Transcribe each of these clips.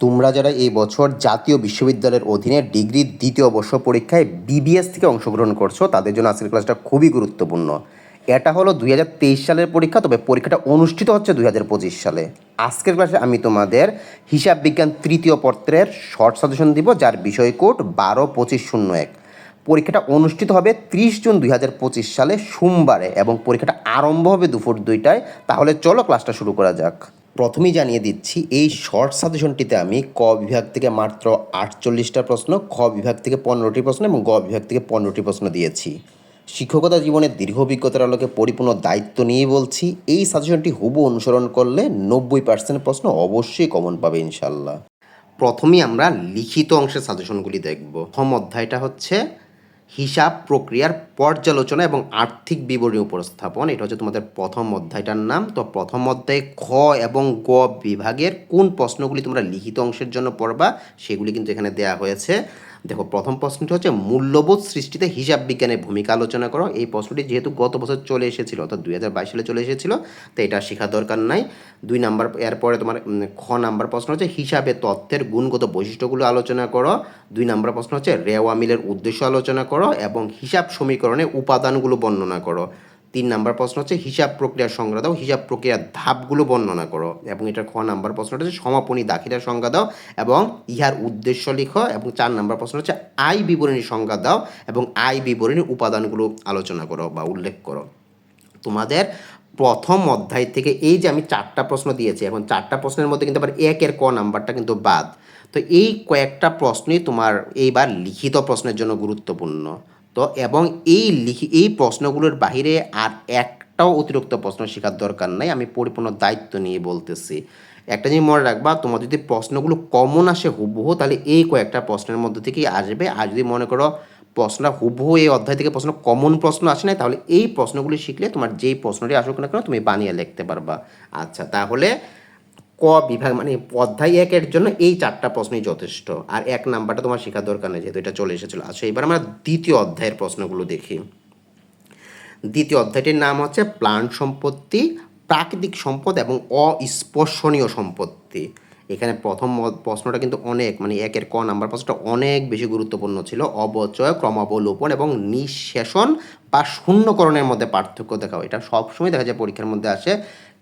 তোমরা যারা এই বছর জাতীয় বিশ্ববিদ্যালয়ের অধীনে ডিগ্রির দ্বিতীয় বর্ষ পরীক্ষায় বিবিএস থেকে অংশগ্রহণ করছ, তাদের জন্য আজকের ক্লাসটা খুবই গুরুত্বপূর্ণ। এটা হলো দুই হাজার তেইশ সালের পরীক্ষা, তবে পরীক্ষাটা অনুষ্ঠিত হচ্ছে দু হাজার পঁচিশ সালে। আজকের ক্লাসে আমি তোমাদের হিসাব বিজ্ঞান তৃতীয় পত্রের শর্ট সাজেশন দিব, যার বিষয় কোড বারো পঁচিশ শূন্য এক। পরীক্ষাটা অনুষ্ঠিত হবে ত্রিশ জুন দুই হাজার পঁচিশ সালে সোমবারে এবং পরীক্ষাটা আরম্ভ হবে দুপুর দুইটায়। তাহলে চলো ক্লাসটা শুরু করা যাক। প্রথমেই জানিয়ে দিচ্ছি, এই শর্ট সাজেশনটিতে আমি ক বিভাগ থেকে মাত্র আটচল্লিশটা প্রশ্ন, খ বিভাগ থেকে পনেরোটি প্রশ্ন এবং গ বিভাগ থেকে পনেরোটি প্রশ্ন দিয়েছি। শিক্ষকতা জীবনের দীর্ঘ অভিজ্ঞতার আলোকে পরিপূর্ণ দায়িত্ব নিয়ে বলছি, এই সাজেশনটি হুবু অনুসরণ করলে নব্বই পার্সেন্ট প্রশ্ন অবশ্যই কমন পাবে ইনশাল্লাহ প্রথমেই আমরা লিখিত অংশের সাজেশনগুলি দেখব। প্রথম অধ্যায়টা হচ্ছে হিসাব প্রক্রিয়ার পর্যালোচনা এবং আর্থিক বিবরণী উপস্থাপন। এটা হচ্ছে তোমাদের প্রথম অধ্যায়টার নাম। তো প্রথম অধ্যায়ে খ এবং গ বিভাগের কোন প্রশ্নগুলি তোমরা লিখিত অংশের জন্য পড়বা, সেগুলি কিন্তু এখানে দেয়া হয়েছে। দেখো, প্রথম প্রশ্নটি হচ্ছে, মূল্যবোধ সৃষ্টিতে হিসাব বিজ্ঞানের ভূমিকা আলোচনা করো। এই প্রশ্নটি যেহেতু গত বছর চলে এসেছিল, অর্থাৎ দুই হাজার বাইশ সালে চলে এসেছিল, তো এটা শেখার দরকার নাই। দুই নাম্বার, এরপরে তোমার খ নাম্বার প্রশ্ন হচ্ছে, হিসাবে তথ্যের গুণগত বৈশিষ্ট্যগুলো আলোচনা করো। দুই নাম্বার প্রশ্ন হচ্ছে, রেওয়া মিলের উদ্দেশ্য আলোচনা করো এবং হিসাব সমীকরণে উপাদানগুলো বর্ণনা করো। তিন নাম্বার প্রশ্ন হচ্ছে হিসাব প্রক্রিয়ার সংজ্ঞা দাও। হিসাব প্রক্রিয়ার ধাপগুলো বর্ণনা করো এবং এটার খ নাম্বার প্রশ্নটা হচ্ছে সমাপনী দাখিলার সংজ্ঞা দাও এবং ইহার উদ্দেশ্য লিখো এবং চার নাম্বার প্রশ্ন হচ্ছে আয় বিবরণী সংজ্ঞা দাও এবং আয় বিবরণীর উপাদানগুলো আলোচনা করো বা উল্লেখ করো। তোমাদের প্রথম অধ্যায় থেকে এই যে আমি চারটা প্রশ্ন দিয়েছি এখন চারটা প্রশ্নের মধ্যে কিন্তু আবার একের ক নাম্বারটা কিন্তু বাদ। তো এই কয়েকটা প্রশ্নই তোমার এইবার লিখিত প্রশ্নের জন্য গুরুত্বপূর্ণ। এবং এই লিখি, এই প্রশ্নগুলোর বাহিরে আর একটাও অতিরিক্ত প্রশ্ন শেখার দরকার নাই। আমি পরিপূর্ণ দায়িত্ব নিয়ে বলতেছি। একটা জিনিস মনে রাখবা, তোমার যদি প্রশ্নগুলো কমন আসে হুবহু, তাহলে এই কয়েকটা প্রশ্নের মধ্যে থেকেই আসবে। আর যদি মনে করো প্রশ্নটা হুবহু এই অধ্যায় থেকে প্রশ্ন, কমন প্রশ্ন আসে না তাহলে এই প্রশ্নগুলি শিখলে তোমার যেই প্রশ্নটি আসুক না কেন, তুমি বানিয়ে লিখতে পারবা। আচ্ছা তাহলে ক বিভাগ মানে অধ্যায় একের জন্য এই চারটা প্রশ্নই যথেষ্ট। আর এক নাম্বারটা তোমার শেখার দরকার নেই, যেহেতু এটা চলে এসেছিল। আচ্ছা এবার আমরা দ্বিতীয় অধ্যায়ের প্রশ্নগুলো দেখি। দ্বিতীয় অধ্যায়টির নাম হচ্ছে প্লান্ট সম্পত্তি, প্রাকৃতিক সম্পদ এবং অস্পর্শনীয় সম্পত্তি। এখানে প্রথম প্রশ্নটা কিন্তু অনেক মানে একের ক নাম্বার প্রশ্নটা অনেক বেশি গুরুত্বপূর্ণ ছিল। অবচয় ক্রমাবলোপন এবং নিঃশেষণ বা শূন্যকরণের মধ্যে পার্থক্য দেখাও। এটা সবসময় দেখা যায় পরীক্ষার মধ্যে আসে,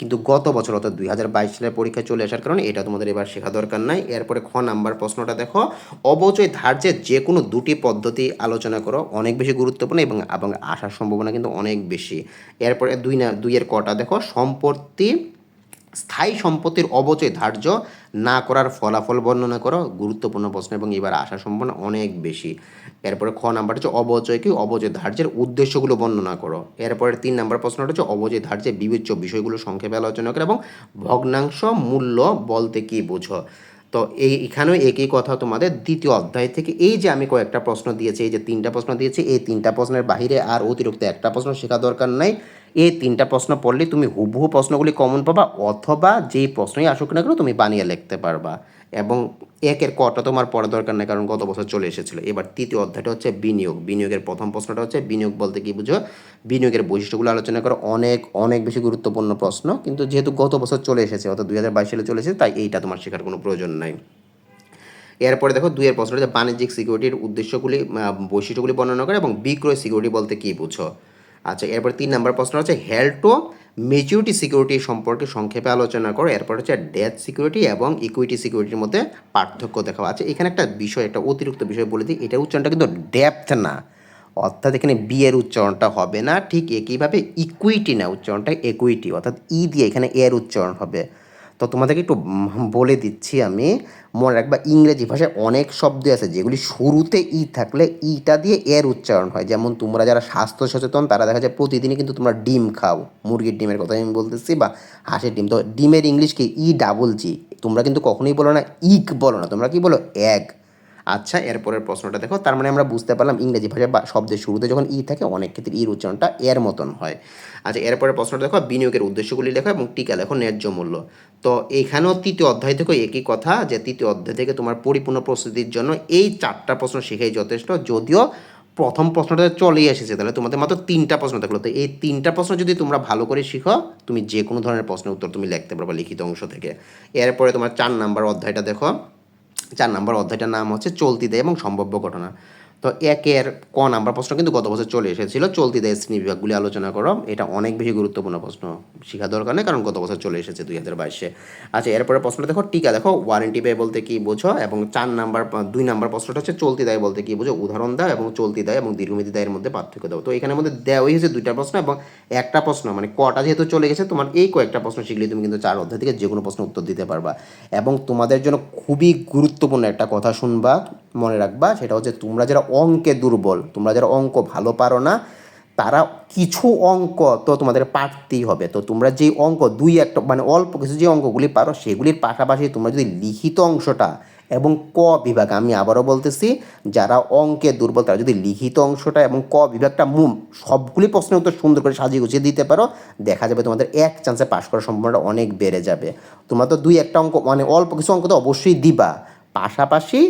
কিন্তু গত বছর অর্থাৎ দুই হাজার বাইশ সালের পরীক্ষা চলে আসার কারণে এটা তোমাদের এবার শেখা দরকার নাই। এরপরে খ নাম্বার প্রশ্নটা দেখো, অবচয় ধার্যের যে কোনো দুটি পদ্ধতি আলোচনা করো, অনেক বেশি গুরুত্বপূর্ণ এবং এবং আসার সম্ভাবনা কিন্তু অনেক বেশি। এরপরে দুই না, দুইয়ের কটা দেখো, সম্পত্তি স্থায়ী সম্পত্তির অবচয় ধার্য না করার ফলাফল বর্ণনা করো। গুরুত্বপূর্ণ প্রশ্ন এবং এবার আসার সম্ভাবনা অনেক বেশি। এরপরে খ নাম্বার হচ্ছে অবচয় কি? অবচয় ধার্যের উদ্দেশ্যগুলো বর্ণনা করো। এরপরে তিন নাম্বার প্রশ্নটা হচ্ছে অবচয় ধার্যের বিবেচ্য বিষয়গুলো সংক্ষেপে আলোচনা করো এবং ভগ্নাংশ মূল্য বলতে কি বোঝো? তো এই এখানেও একই কথা তোমাদের দ্বিতীয় অধ্যায় থেকে। এই যে আমি কয়েকটা প্রশ্ন দিয়েছি, এই যে তিনটা প্রশ্ন দিয়েছি, এই তিনটা প্রশ্নের বাইরে আর অতিরিক্ত একটা প্রশ্ন শেখা দরকার নাই। এই তিনটা প্রশ্ন পড়লে তুমি হুবহু প্রশ্নগুলি কমন পাবা, অথবা যেই প্রশ্নই আসুক না কেন তুমি বানিয়ে লিখতে পারবা। এবং একের কটা তোমার পড়া দরকার নেই, কারণ গত বছর চলে এসেছিল। এবার তৃতীয় অধ্যায়টা হচ্ছে বিনিয়োগ। বিনিয়োগের প্রথম প্রশ্নটা হচ্ছে, বিনিয়োগ বলতে কি বুঝো? বিনিয়োগের বৈশিষ্ট্যগুলো আলোচনা করো। অনেক অনেক বেশি গুরুত্বপূর্ণ প্রশ্ন। কিন্তু যেহেতু গত বছর চলে এসেছে, অর্থাৎ দুই হাজার বাইশ সালে চলে এসেছে, তাই এইটা তোমার শেখার কোনো প্রয়োজন নাই। এরপরে দেখো, দুইয়ের প্রশ্নটা যে বাণিজ্যিক সিকিউরিটির উদ্দেশ্যগুলি বৈশিষ্ট্যগুলি বর্ণনা করে, এবং বিক্রয় সিকিউরিটি বলতে কী বুঝো? আচ্ছা এরপর তিন নম্বর প্রশ্ন হচ্ছে হেল্টো মেচিউরিটি সিকিউরিটি সম্পর্কে সংক্ষেপে আলোচনা করো। এরপর হচ্ছে ডেথ সিকিউরিটি এবং ইকুইটি সিকিউরিটির মধ্যে পার্থক্য দেখা আছে এখানে একটা বিষয়, একটা অতিরিক্ত বিষয় বলে দিই। এটা উচ্চারণটা কিন্তু ডেপথ না। অর্থাৎ এখানে বি এর উচ্চারণটা হবে না। ঠিক একইভাবে ইকুইটি না, উচ্চারণটা একুইটি অর্থাৎ ই দিয়ে এখানে এর উচ্চারণ হবে। তো তোমাদেরকে একটু বলে দিচ্ছি আমি, মনে রাখবা ইংরেজি ভাষায় অনেক শব্দ আছে যেগুলি শুরুতে ই থাকলে ইটা দিয়ে এর উচ্চারণ হয়। যেমন তোমরা যারা স্বাস্থ্য সচেতন, তারা দেখা যায় প্রতিদিনই কিন্তু তোমরা ডিম খাও। মুরগির ডিমের কথা আমি বলতেছি বা হাঁসের ডিম। তো ডিমের ইংলিশকে ই ডাবল জি। তোমরা কিন্তু কখনোই বলো না, ইক বলো না। তোমরা কি বলো? এক আচ্ছা এরপরের প্রশ্নটা দেখো। তার মানে আমরা বুঝতে পারলাম ইংরেজি ভাষায় বা শব্দের শুরুতে যখন ই থাকে, অনেক ক্ষেত্রে ইর উচ্চারণটা এর মতন হয়। আচ্ছা এরপরের প্রশ্নটা দেখো, বিনিয়োগের উদ্দেশ্যগুলি লেখো এবং টিকা লেখো ন্যায্য মূল্য। তো এখানেও তৃতীয় অধ্যায় থেকে একই কথা যে তৃতীয় অধ্যায় থেকে তোমার পরিপূর্ণ প্রস্তুতির জন্য এই চারটা প্রশ্ন শেখাই যথেষ্ট। যদিও প্রথম প্রশ্নটা চলেই এসেছে, তাহলে তোমাদের মাত্র তিনটা প্রশ্ন থাকল। তো এই তিনটা প্রশ্ন যদি তোমরা ভালো করে শিখো, তুমি যে কোনো ধরনের প্রশ্নের উত্তর তুমি লিখতে পারবে লিখিত অংশ থেকে। এরপরে তোমার চার নাম্বার অধ্যায়টা দেখো। চার নম্বর অধ্যায়টার নাম হচ্ছে চলতি দেয় এবং সম্ভাব্য ঘটনা। তো একের ক নাম্বার প্রশ্ন কিন্তু গত বছর চলে এসেছিল। চলতি দেয় শ্রেণি বিভাগগুলি আলোচনা করো। এটা অনেক বেশি গুরুত্বপূর্ণ প্রশ্ন। শেখা দরকার নেই, কারণ গত বছর চলে এসেছে দুই হাজার বাইশে। আচ্ছা এরপরে প্রশ্নটা দেখো, টিকা দেখো ওয়ারেন্টি ব্যয় বলতে কি বোঝো এবং চার নাম্বার, দুই নাম্বার প্রশ্নটা হচ্ছে চলতি দায় বলতে কি বোঝো? উদাহরণ দাও এবং চলতি দায় এবং দীর্ঘমেয়াদী দায়ের মধ্যে পার্থক্য দাও। তো এখানের মধ্যে দেওয়াই হয়েছে দুইটা প্রশ্ন এবং একটা প্রশ্ন মানে কটা যেহেতু চলে গেছে, তোমার এই কয়েকটা প্রশ্ন শিখলে তুমি কিন্তু চার অধ্যায় থেকে যে কোনো প্রশ্ন উত্তর দিতে পারবা। এবং তোমাদের জন্য খুবই গুরুত্বপূর্ণ একটা কথা শুনবা মনে রাখবা, সেটা হচ্ছে তোমরা যারা অঙ্কে দুর্বল, তোমরা যারা অঙ্ক ভালো পারো না, তারা কিছু অঙ্ক তো তোমাদের পারতেই হবে। তো তোমরা যে অঙ্ক, দুই একটা মানে অল্প কিছু যে অঙ্কগুলি পারো, সেগুলির পাশাপাশি তোমরা যদি লিখিত অংশটা এবং ক বিভাগ, আমি আবারও বলতেছি, যারা অঙ্কে দুর্বল, তারা যদি লিখিত অংশটা এবং ক বিভাগটা মুম সবগুলি প্রশ্নের উত্তর সুন্দর করে সাজিয়ে গুছিয়ে দিতে পারো, দেখা যাবে তোমাদের এক চান্সে পাশ করার সম্ভাবনাটা অনেক বেড়ে যাবে। তোমরা তো দুই একটা অঙ্ক মানে অল্প কিছু অঙ্ক তো অবশ্যই দিবা। পাশাপাশি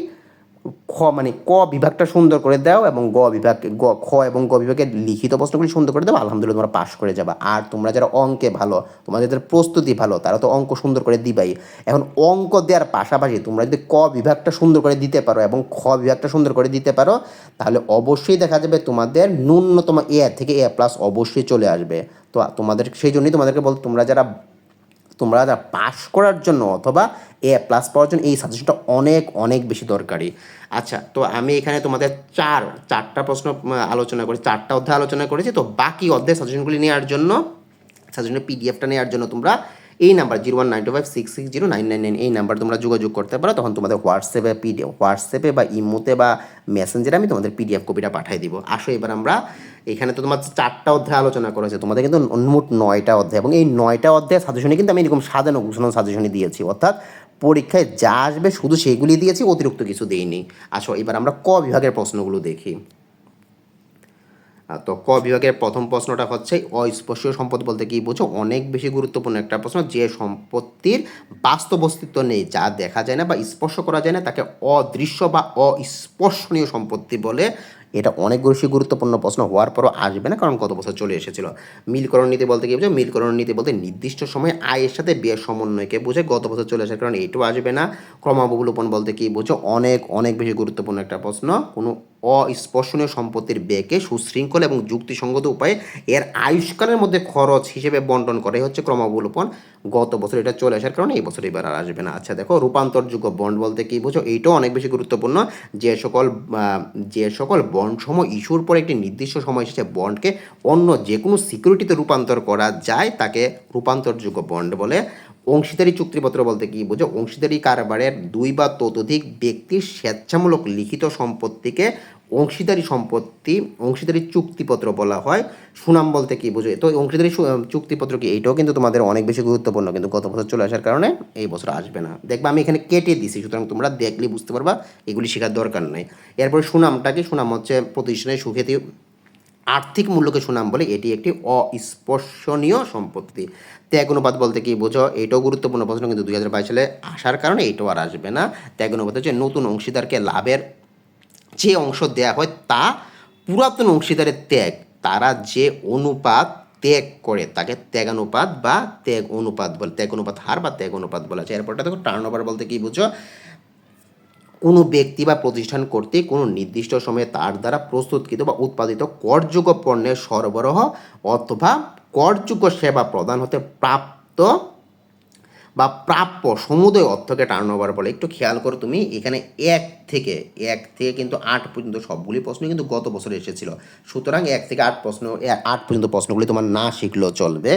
খ মানে ক বিভাগটা সুন্দর করে দাও এবং গ বিভাগ, গ, খ এবং গ বিভাগের লিখিত প্রশ্নগুলি সুন্দর করে দাও, আলহামদুলিল্লাহ তোমরা পাশ করে যাবা। আর তোমরা যারা অঙ্কে ভালো, তোমাদের যাদের প্রস্তুতি ভালো, তারা তো অঙ্ক সুন্দর করে দিবাই। এখন অঙ্ক দেওয়ার পাশাপাশি তোমরা যদি ক বিভাগটা সুন্দর করে দিতে পারো এবং খ বিভাগটা সুন্দর করে দিতে পারো, তাহলে অবশ্যই দেখা যাবে তোমাদের ন্যূনতম এ থেকে এ প্লাস অবশ্যই চলে আসবে। তো তোমাদের, সেই জন্যই তোমাদেরকে বল, তোমরা যারা তোমরা যা পাস করার জন্য অথবা এ প্লাস পাওয়ার জন্য এই সাজেশনটা অনেক অনেক বেশি দরকারি। আচ্ছা তো আমি এখানে তোমাদের চার, চারটা প্রশ্ন আলোচনা করেছি, চারটা অধ্যায় আলোচনা করেছি, তো বাকি অধ্যায় সাজেশনগুলি নেওয়ার জন্য সাজেশনের পিডিএফটা নেওয়ার জন্য তোমরা এই number zero one nine two five six six zero nine nine nine, এই নাম্বার তোমরা যোগাযোগ করতে পারো, তখন তোমাদের হোয়াটসঅ্যাপে পিডিএফ হোয়াটসঅ্যাপে বা ইমোতে বা মেসেঞ্জারে আমি তোমাদের পিডিএফ কপিটা পাঠিয়ে দিব। আসো এবার আমরা, এখানে তো তোমার চারটা অধ্যায় আলোচনা করেছে, তোমাদের কিন্তু মোট নয়টা অধ্যায়, এবং এই নয়টা অধ্যায় সাজেশনে কিন্তু আমি এরকম সাজানো গুছানো সাজেশনে দিয়েছি, অর্থাৎ পরীক্ষায় যা আসবে শুধু সেগুলি দিয়েছি, অতিরিক্ত কিছু দিইনি। আসো এবার আমরা ক বিভাগের প্রশ্নগুলো দেখি। তো ক বিভাগের প্রথম প্রশ্নটা হচ্ছে, অস্পর্শীয় সম্পদ বলতে কি বুঝো? অনেক বেশি গুরুত্বপূর্ণ একটা প্রশ্ন, যে সম্পত্তির বাস্তব অস্তিত্ব নেই, যা দেখা যায় না বা স্পর্শ করা যায় না, তাকে অদৃশ্য বা অস্পর্শনীয় সম্পত্তি বলে। এটা অনেক বেশি গুরুত্বপূর্ণ প্রশ্ন হওয়ার পরও আসবে না, কারণ গত বছর চলে এসেছিল। মিলকরণ নীতি বলতে কি বুঝো? মিলকরণ নীতি বলতে নির্দিষ্ট সময়ে আয়ের সাথে ব্যয়ের সমন্বয়কে বোঝে গত বছর চলে আসার কারণ এটাও আসবে না। ক্রমাবলোপন বলতে কি বুঝো? অনেক অনেক বেশি গুরুত্বপূর্ণ একটা প্রশ্ন। কোনো অস্পর্শনীয় সম্পত্তির ব্যয়কে সুশৃঙ্খল এবং যুক্তিসঙ্গত উপায়ে এর আয়ুষ্কালের মধ্যে খরচ হিসেবে বন্টন করে। হচ্ছে ক্রমাবলোপন গত বছর এটা চলে আসার কারণে এই বছর এবার আর আসবে না। আচ্ছা দেখো, রূপান্তরযোগ্য বন্ড বলতে কী বোঝো? এইটাও অনেক বেশি গুরুত্বপূর্ণ। যে সকল যে সকল বন্ড সমূহ ইস্যুর পর একটি নির্দিষ্ট সময় শেষে বন্ডকে অন্য যে কোনো সিকিউরিটিতে রূপান্তর করা যায়, তাকে রূপান্তরযোগ্য বন্ড বলে। অংশীদারি চুক্তিপত্র বলতে কি বোঝো? অংশীদারি কারবারের দুই বা ততোধিক ব্যক্তির স্বেচ্ছামূলক লিখিত সম্পত্তিকে অংশীদারি সম্পত্তি, অংশীদারি চুক্তিপত্র বলা হয়। সুনাম বলতে কি বোঝো? তো অংশীদারি চুক্তিপত্র কি? এইটাও কিন্তু তোমাদের অনেক বেশি গুরুত্বপূর্ণ, কিন্তু গত বছর চলে আসার কারণে এই বছর আসবে না। দেখবা আমি এখানে কেটে দিছি, সুতরাং তোমরা দেখলে বুঝতে পারবা এগুলি শেখার দরকার নেই। এরপর সুনামটা কি? সুনাম হচ্ছে প্রতিষ্ঠানের সুখ্যাতি, আর্থিক মূল্যকে সুনাম বলে এটি একটি অস্পর্শনীয় সম্পত্তি। ত্যাগ অনুপাত বলতে কি বোঝো? এটাও গুরুত্বপূর্ণ প্রশ্ন, কিন্তু দুই হাজার বাইশ সালে আসার কারণে এটাও আর আসবে না। ত্যাগ অনুপাত হচ্ছে নতুন অংশীদারকে লাভের যে অংশ দেয়া হয় তা পুরাতন অংশীদারের ত্যাগ। তারা যে অনুপাত ত্যাগ করে, তাকে ত্যাগানুপাত বা ত্যাগ অনুপাত বলে ত্যাগ অনুপাত হার বা ত্যাগ অনুপাত বলা যায়। এরপরটা দেখো টার্ন ওভার বলতে কি বুঝো? কোনো ব্যক্তি বা প্রতিষ্ঠান কর্তৃক কোনো নির্দিষ্ট সময়ে তার দ্বারা প্রস্তুতকৃত বা উৎপাদিত করযোগ্য পণ্যের সরবরাহ অথবা করযোগ্য সেবা প্রদান হতে প্রাপ্ত বা প্রাপ্য সমুদয় অর্থকে টার্ন ওভার বলে। একটু খেয়াল করো তুমি, এখানে এক থেকে এক থেকে কিন্তু আট পর্যন্ত সবগুলি প্রশ্ন কিন্তু গত বছর এসেছিল। সুতরাং এক থেকে আট প্রশ্ন আট পর্যন্ত প্রশ্নগুলি তোমার না শিখলেও চলবে।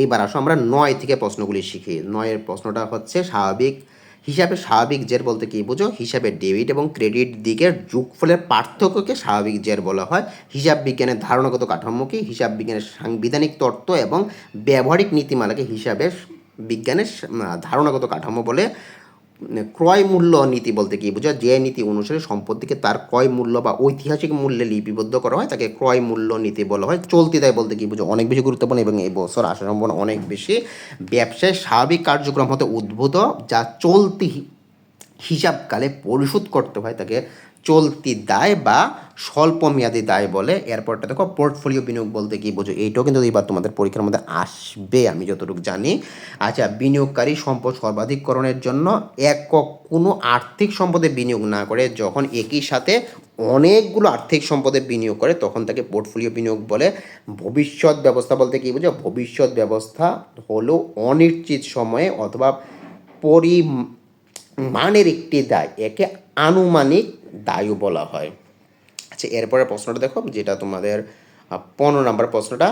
এইবার আসো আমরা নয় থেকে প্রশ্নগুলি শিখি। নয়ের প্রশ্নটা হচ্ছে স্বাভাবিক হিসাবে স্বাভাবিক জের বলতে কি বুঝো? হিসাবে ডেবিট এবং ক্রেডিট দিকের যোগফলের পার্থক্যকে স্বাভাবিক জের বলা হয়। হিসাব বিজ্ঞানের ধারণাগত কাঠামোকে হিসাব বিজ্ঞানের সাংবিধানিক তত্ত্ব এবং ব্যবহারিক নীতিমালাকে হিসাবে বিজ্ঞানের ধারণাগত কাঠামো বলে ক্রয় মূল্য নীতি বলতে কি বোঝা যে নীতি অনুসারে সম্পত্তিকে তার ক্রয় মূল্য বা ঐতিহাসিক মূল্যে লিপিবদ্ধ করা হয়, তাকে ক্রয় মূল্য নীতি বলা হয়। চলতি দায় বলতে কি বুঝো অনেক বেশি গুরুত্বপূর্ণ এবং এই বছর আসার সম্ভাবনা অনেক বেশি। ব্যবসায় স্বাভাবিক কার্যক্রম হতে উদ্ভূত, যা চলতি হিসাবকালে পরিশোধ করতে হয়, তাকে চলতি দায় বা স্বল্প মেয়াদি দায় বলে এরপরটা দেখো পোর্টফোলিও বিনিয়োগ বলতে কি বোঝো, এইটাও কিন্তু এবার তোমাদের পরীক্ষার মধ্যে আসবে, আমি যতটুকু জানি। আচ্ছা বিনিয়োগকারী সম্পদ সর্বাধিককরণের জন্য একক কোনো আর্থিক সম্পদে বিনিয়োগ না করে, যখন একই সাথে অনেকগুলো আর্থিক সম্পদে বিনিয়োগ করে, তখন তাকে পোর্টফোলিও বিনিয়োগ বলে। ভবিষ্যৎ ব্যবস্থা বলতে কি বোঝো, ভবিষ্যৎ ব্যবস্থা হলো অনিশ্চিত সময়ে অথবা পরিমাণের একটি দায়, একে আনুমানিক দায়ও বলা হয়। আচ্ছা এরপরে প্রশ্নটা দেখো, যেটা তোমাদের পনেরো নম্বর প্রশ্নটা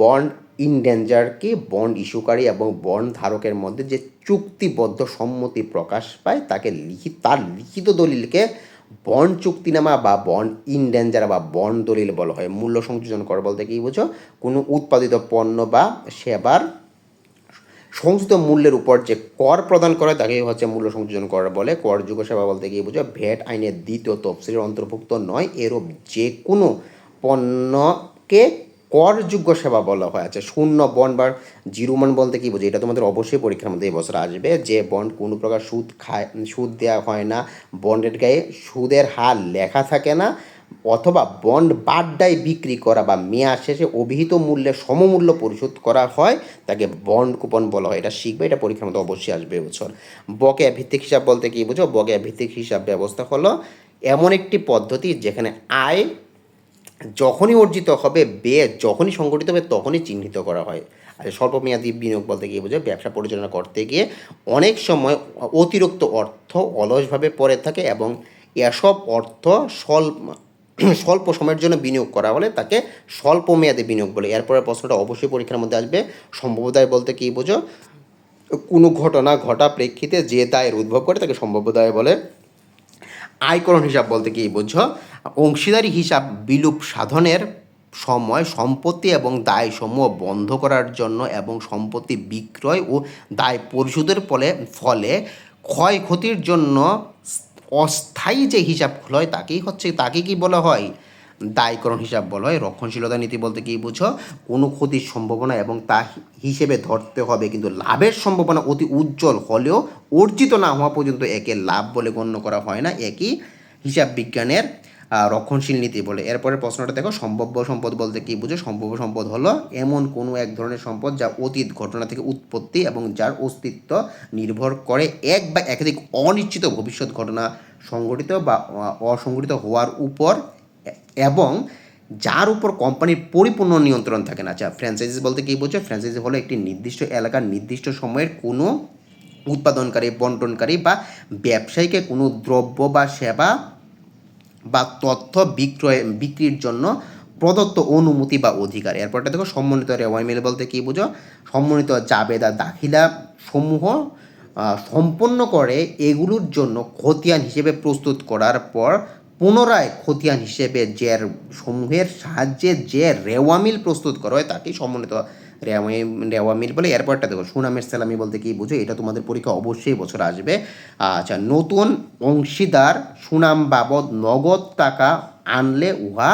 বন্ড ইনডেঞ্জার কি বন্ড ইস্যুকারী এবং বন্ড ধারকের মধ্যে যে চুক্তিবদ্ধ সম্মতি প্রকাশ পায়, তাকে লিখিত তার লিখিত দলিলকে বন্ড চুক্তিনামা বা বন্ড ইনডেঞ্জার বা বন্ড দলিল বলা হয়। মূল্য সংযোজন কর বলতে কি বুঝো? কোনো উৎপাদিত পণ্য বা সেবার সংযোজিত মূল্যের উপর যে কর প্রদান করে তাকে হচ্ছে মূল্য সংযোজন কর বলে। কর করযোগ্য সেবা বলতে গিয়ে বুঝো ভ্যাট আইনের দ্বিতীয় তফসিলের অন্তর্ভুক্ত নয়, এরূপ যে কোনো পণ্যকে করযোগ্য সেবা বলা হয়। আচ্ছা শূন্য বন্ড বা জিরো মান বলতে কি বোঝো এটা তোমাদের অবশ্যই পরীক্ষার মধ্যে এবছর আসবে। যে বন্ড কোনো প্রকার সুদ খায়, সুদ দেওয়া হয় না, বন্ডের গায়ে সুদের হার লেখা থাকে না। অথবা বন্ড বাড্ডায় বিক্রি করা বা মেয়াদ শেষে অভিহিত মূল্যে সমমূল্য পরিশোধ করা হয়, তাকে বন্ড কুপন বলা হয়। এটা শিখবে, এটা পরীক্ষার মধ্যে অবশ্যই আসবে এবছর বকেয়া ভিত্তিক হিসাব বলতে কি বুঝো? বকেয়া ভিত্তিক হিসাব ব্যবস্থা হলো এমন একটি পদ্ধতি যেখানে আয় যখনই অর্জিত হবে, ব্যয় যখনই সংগঠিত হবে, তখনই চিহ্নিত করা হয়। আর স্বল্পমেয়াদী বিনিয়োগ বলতে গিয়ে বোঝো? ব্যবসা পরিচালনা করতে গিয়ে অনেক সময় অতিরিক্ত অর্থ অলসভাবে পড়ে থাকে এবং এসব অর্থ স্বল্প স্বল্প সময়ের জন্য বিনিয়োগ করা হলে তাকে স্বল্প মেয়াদে বিনিয়োগ বলে। এরপরে প্রশ্নটা অবশ্যই পরীক্ষার মধ্যে আসবে। সম্ভাব্যদায় বলতে কি বোঝো? কোনো ঘটনা ঘটা প্রেক্ষিতে যে দায়ের উদ্ভব করে তাকে সম্ভাব্য বলে। আয়করণ হিসাব বলতে কি বোঝো? অংশীদারি হিসাব বিলুপ সাধনের সময় সম্পত্তি এবং দায় সমূহ বন্ধ করার জন্য এবং সম্পত্তি বিক্রয় ও দায় পরিশোধের ফলে ফলে ক্ষয়ক্ষতির জন্য অস্থায়ী যে হিসাব হয় তাকেই হচ্ছে, তাকে কি বলা হয়? দায়করণ হিসাব বলা হয়। রক্ষণশীলতা নীতি বলতে কী বুঝো? কোনো ক্ষতির সম্ভাবনা এবং তা হিসেবে ধরতে হবে, কিন্তু লাভের সম্ভাবনা অতি উজ্জ্বল হলেও অর্জিত না হওয়া পর্যন্ত একে লাভ বলে গণ্য করা হয় না। একই হিসাব বিজ্ঞানের রক্ষণশীল নীতি বলে। এরপরে প্রশ্নটা দেখো, সম্ভাব্য সম্পদ বলতে কি বুঝো? সম্ভাব্য সম্পদ হলো এমন কোনো এক ধরনের সম্পদ যা অতীত ঘটনা থেকে উৎপত্তি এবং যার অস্তিত্ব নির্ভর করে এক বা একাধিক অনিশ্চিত ভবিষ্যৎ ঘটনা সংঘটিত বা অ- অসংঘটিত হওয়ার উপর এবং যার উপর কোম্পানির পরিপূর্ণ নিয়ন্ত্রণ থাকে না। আচ্ছা ফ্র্যাঞ্চাইজি বলতে কি বোঝো? ফ্র্যাঞ্চাইজি হলো একটি নির্দিষ্ট এলাকার নির্দিষ্ট সময়ের কোনো উৎপাদনকারী, বন্টনকারী বা ব্যবসায়ীকে কোনো দ্রব্য বা সেবা বা তথ্য বিক্রয়, বিক্রির জন্য প্রদত্ত অনুমতি বা অধিকার। এরপরটা দেখো সম্মানিত রেওয়াইমেল বলতে কী বুঝো? সম্মানিত জাবেদা দাখিলা সমূহ সম্পন্ন করে এগুলোর জন্য খতিয়ান হিসেবে প্রস্তুত করার পর পুনরায় খতিয়ান হিসেবে যে সমূহের সাহায্যে যে রেওয়ামিল প্রস্তুত করা হয়, তাকেই সম্মানিত রেওয়ামিল রেওয়ামিল বলে এরপরটা দেখো সুনামের সালামি বলতে কি বুঝো? এটা তোমাদের পরীক্ষা অবশ্যই বছর আসবে। আচ্ছা নতুন অংশীদার সুনাম বাবদ নগদ টাকা আনলে উহা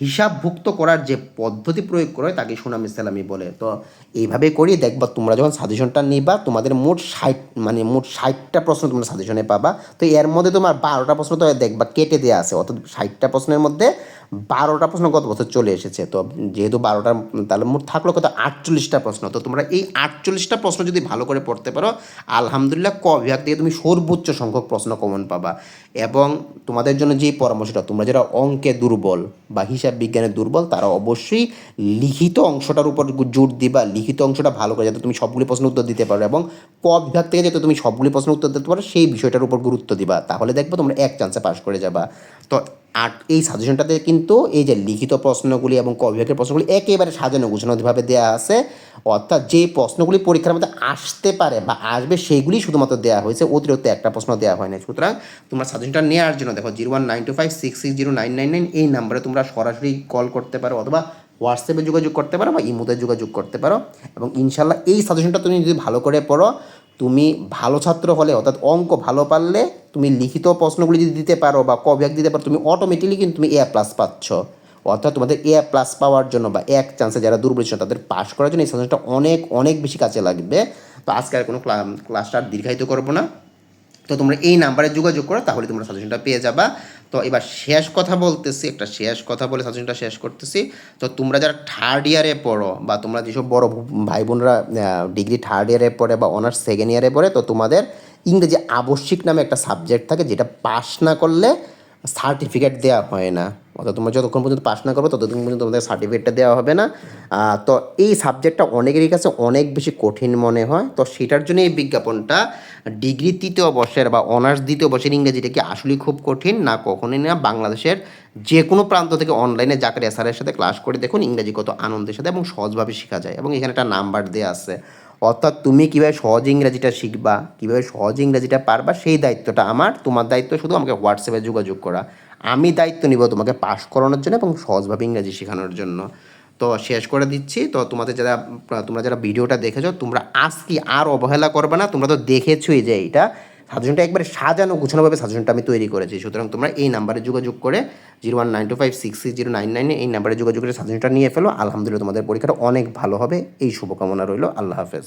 হিসাবভুক্ত করার যে পদ্ধতি প্রয়োগ করে তাকে সুনামি সালামি বলে। তো এইভাবে করি দেখবা, তোমরা যখন সাজেশনটা নিবা, তোমাদের মোট ষাট মানে মোট ষাটটা প্রশ্ন তোমরা সাজেশনে পাবা। তো এর মধ্যে তোমার বারোটা প্রশ্ন তো দেখবা, কেটে দেওয়া আছে। অর্থাৎ ষাটটা প্রশ্নের মধ্যে বারোটা প্রশ্ন গত বছর চলে এসেছে। তো যেহেতু বারোটা, তাহলে মোট থাকল কত? আটচল্লিশটা প্রশ্ন। তো তোমরা এই আটচল্লিশটা প্রশ্ন যদি ভালো করে পড়তে পারো, আলহামদুলিল্লাহ ক বিভাগ থেকে তুমি সর্বোচ্চ সংখ্যক প্রশ্ন কমন পাবা। এবং তোমাদের জন্য যেই পরামর্শটা তোমরা যারা অঙ্কে দুর্বল বা হিসাব বিজ্ঞানে দুর্বল, তারা অবশ্যই লিখিত অংশটার উপর জোর দিবা। লিখিত অংশটা ভালো করে যাতে তুমি সবগুলি প্রশ্ন উত্তর দিতে পারো এবং ক বিভাগ থেকে যাতে তুমি সবগুলি প্রশ্ন উত্তর দিতে পারো, সেই বিষয়টার উপর গুরুত্ব দিবা। তাহলে দেখব তোমরা এক চান্সে পাস করে যাবা। তো আর এই সাজেশনটাতে কিন্তু এই যে লিখিত প্রশ্নগুলি এবং ক বিভাগের প্রশ্নগুলি একেবারে সাজানো গুছানোভাবে দেওয়া আছে। অর্থাৎ যে প্রশ্নগুলি পরীক্ষার মধ্যে আসতে পারে বা আসবে সেইগুলি শুধুমাত্র দেওয়া হয়েছে। অতিরিক্ত একটা প্রশ্ন দেওয়া হয়নি সুতরাং তোমরা সাজেশনটা নেওয়ার জন্য দেখো, zero one nine two five, six six zero nine nine nine, এই নাম্বারে তোমরা সরাসরি কল করতে পারো অথবা হোয়াটসঅ্যাপে যোগাযোগ করতে পারো বা ইমোতে যোগাযোগ করতে পারো। এবং ইনশাল্লাহ এই সাজেশনটা তুমি যদি ভালো করে পড়ো, তুমি ভালো ছাত্র হলে, অর্থাৎ অঙ্ক ভালো পারলে তুমি লিখিত প্রশ্নগুলি যদি দিতে পারো বা ক বিভাগ দিতে পারো, তুমি অটোমেটিকলি কিন্তু তুমি এ প্লাস পাচ্ছ। অর্থাৎ তোমাদের এ প্লাস পাওয়ার জন্য বা এক চান্সে যারা দুর্বল ছিল তাদের পাস করার জন্য এই সাজেশনটা অনেক অনেক বেশি কাজে লাগবে। তো আজকে আর কোনো ক্লা- ক্লাসটা আর দীর্ঘায়িত করব না। তো তোমরা এই নাম্বারে যোগাযোগ করো, তাহলে তোমরা সাজেশনটা পেয়ে যাবা। তো এবার শেষ কথা বলতেছি, একটা শেষ কথা বলে সাজেশনটা শেষ করতেছি। তো তোমরা যারা থার্ড ইয়ারে পড়ো বা তোমরা যেসব বড় ভাই বোনরা ডিগ্রি থার্ড ইয়ারে পড়ে বা অনার্স সেকেন্ড ইয়ারে পড়ে, তো তোমাদের ইংরেজি আবশ্যিক নামে একটা সাবজেক্ট থাকে যেটা পাস না করলে সার্টিফিকেট দেওয়া হয় না। অর্থাৎ তোমরা যতক্ষণ পর্যন্ত পাস না করবে, ততক্ষণ পর্যন্ত তোমাদের সার্টিফিকেটটা দেওয়া হবে না। তো এই সাবজেক্টটা অনেকেরই কাছে অনেক বেশি কঠিন মনে হয়। তো সেটার জন্য এই বিজ্ঞাপনটা ডিগ্রি তৃতীয় বর্ষের বা অনার্স দ্বিতীয় বর্ষের ইংরেজিটা কি আসলেই খুব কঠিন? না, কখনোই না। বাংলাদেশের যে কোনো প্রান্ত থেকে অনলাইনে জাকার এসআরের সাথে ক্লাস করে দেখুন, ইংরেজি কত আনন্দের সাথে এবং সহজভাবে শেখা যায়। এবং এখানে একটা নাম্বার দেওয়া আছে। অর্থাৎ তুমি কীভাবে সহজ ইংরাজিটা শিখবা, কীভাবে সহজ ইংরাজিটা পারবা, সেই দায়িত্বটা আমার। তোমার দায়িত্ব শুধু আমাকে হোয়াটসঅ্যাপে যোগাযোগ করা। আমি দায়িত্ব নিব তোমাকে পাস করানোর জন্য এবং সহজভাবে ইংরাজি শেখানোর জন্য। তো শেষ করে দিচ্ছি। তো তোমাদের যারা, তোমরা যারা ভিডিওটা দেখেছ, তোমরা আজকে আর অবহেলা করবে না। তোমরা তো দেখেছোই যে এইটা। সাজেশনটা একবারে সাজানো, গুছানোভাবে সাজেশনটা আমি তৈরি করেছি। সুতরাং তোমরা এই নাম্বারে যোগাযোগ করে zero one nine two five six six zero nine নাইনে এই নাম্বারে যোগাযোগ করে সাজেশনটা নিয়ে ফেলো। আলহামদুলিল্লাহ তোমাদের পরীক্ষাটা অনেক ভালো হবে। এই শুভকামনা রইল। আল্লাহ হাফেজ।